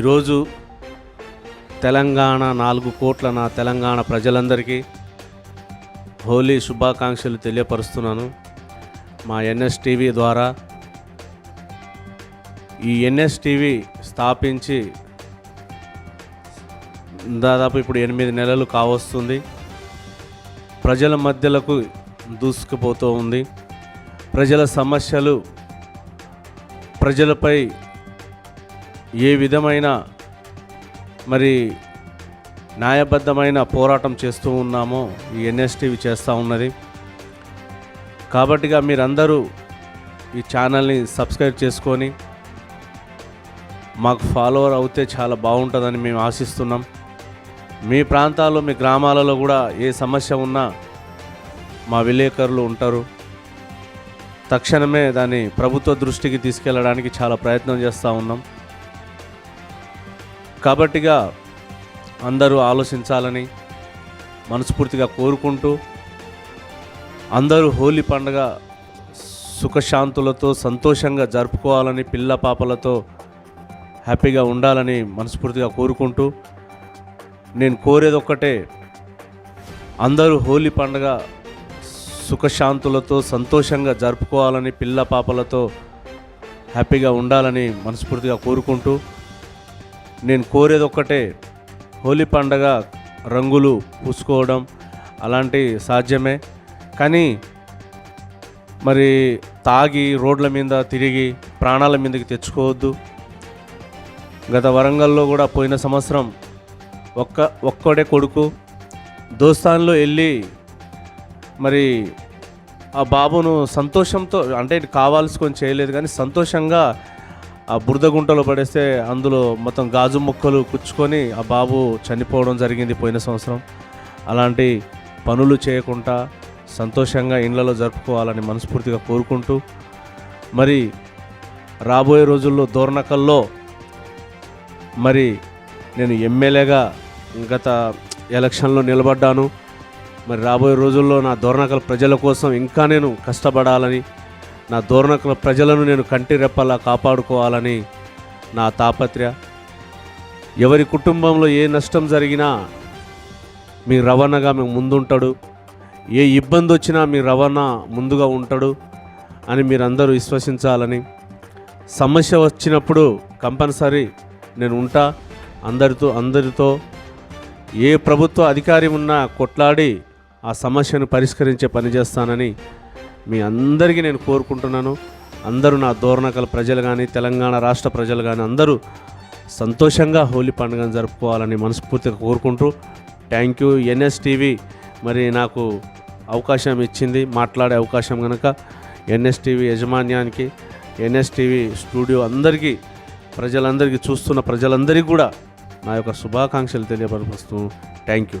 ఈరోజు తెలంగాణ నాలుగు కోట్ల నా తెలంగాణ ప్రజలందరికీ హోలీ శుభాకాంక్షలు తెలియపరుస్తున్నాను. మా ఎన్ఎస్టీవీ ద్వారా ఈ ఎన్ఎస్టీవీ స్థాపించి దాదాపు ఇప్పుడు ఎనిమిది నెలలు కావస్తుంది. ప్రజల మధ్యలకు దూసుకుపోతూ ఉంది. ప్రజల సమస్యలు ప్రజలపై ఏ విధమైన మరి న్యాయబద్ధమైన పోరాటం చేస్తూ ఉన్నామో ఈ ఎన్ఎస్టీవీ చేస్తూ ఉన్నది. కాబట్టిగా మీరందరూ ఈ ఛానల్ని సబ్స్క్రైబ్ చేసుకొని మాకు ఫాలోవర్ అవుతే చాలా బాగుంటుందని మేము ఆశిస్తున్నాం. మీ ప్రాంతాల్లో మీ గ్రామాలలో కూడా ఏ సమస్య ఉన్నా మా విలేకరులు ఉంటారు. తక్షణమే దాన్ని ప్రభుత్వ దృష్టికి తీసుకెళ్ళడానికి చాలా ప్రయత్నం చేస్తూ ఉన్నాం. కాబట్టిగా అందరూ ఆలోచించాలని మనస్ఫూర్తిగా కోరుకుంటూ అందరూ హోలీ పండుగ సుఖశాంతులతో సంతోషంగా జరుపుకోవాలని పిల్ల పాపలతో హ్యాపీగా ఉండాలని మనస్ఫూర్తిగా కోరుకుంటూ నేను కోరేది ఒక్కటే అందరూ హోలీ పండుగ సుఖశాంతులతో సంతోషంగా జరుపుకోవాలని పిల్ల పాపలతో హ్యాపీగా ఉండాలని మనస్ఫూర్తిగా కోరుకుంటూ నేను కోరేది ఒక్కటే హోలీ పండగ రంగులు పూసుకోవడం అలాంటి సాధ్యమే. కానీ మరి తాగి రోడ్ల మీద తిరిగి ప్రాణాల మీదకి తెచ్చుకోవద్దు. గత వరంగల్లో కూడా పోయిన సంవత్సరం ఒక్క ఒక్కడే కొడుకు. దోస్తాన్లో వెళ్ళి మరి ఆ బాబును సంతోషంతో అంటే కావాల్సుకొని చేయలేదు కానీ సంతోషంగా ఆ బురద గుంటలో పడేస్తే అందులో మొత్తం గాజు ముక్కలు కుచ్చుకొని ఆ బాబు చనిపోవడం జరిగింది పోయిన సంవత్సరం. అలాంటి పనులు చేయకుండా సంతోషంగా ఇండ్లలో జరుపుకోవాలని మనస్ఫూర్తిగా కోరుకుంటూ మరి రాబోయే రోజుల్లో దోర్నకల్లో మరి నేను ఎమ్మెల్యేగా గత ఎలక్షన్లో నిలబడ్డాను. మరి రాబోయే రోజుల్లో నా దోర్నకల్ ప్రజల కోసం ఇంకా నేను కష్టపడాలని నా దోర్నకల ప్రజలను నేను కంటి రెప్పలా కాపాడుకోవాలని నా తాపత్రయ. ఎవరి కుటుంబంలో ఏ నష్టం జరిగినా మీ రవాణాగా మేము ముందుంటాడు. ఏ ఇబ్బంది వచ్చినా మీ రవాణా ముందుగా ఉంటాడు అని మీరందరూ విశ్వసించాలని. సమస్య వచ్చినప్పుడు కంపల్సరీ నేను ఉంటా. అందరితో అందరితో ఏ ప్రభుత్వ అధికారి ఉన్నా కొట్లాడి ఆ సమస్యను పరిష్కరించే పని చేస్తానని మీ అందరికీ నేను కోరుకుంటున్నాను. అందరూ నా దోరణకల ప్రజలు కానీ తెలంగాణ రాష్ట్ర ప్రజలు కానీ అందరూ సంతోషంగా హోలీ పండుగను జరుపుకోవాలని మనస్ఫూర్తిగా కోరుకుంటూ థ్యాంక్ యూ ఎన్ఎస్టీవీ మరి నాకు అవకాశం ఇచ్చింది మాట్లాడే అవకాశం కనుక ఎన్ఎస్టీవీ యజమాన్యానికి ఎన్ఎస్టీవీ స్టూడియో అందరికీ ప్రజలందరికీ చూస్తున్న ప్రజలందరికీ కూడా నా యొక్క శుభాకాంక్షలు తెలియపరుస్తూ థ్యాంక్ యూ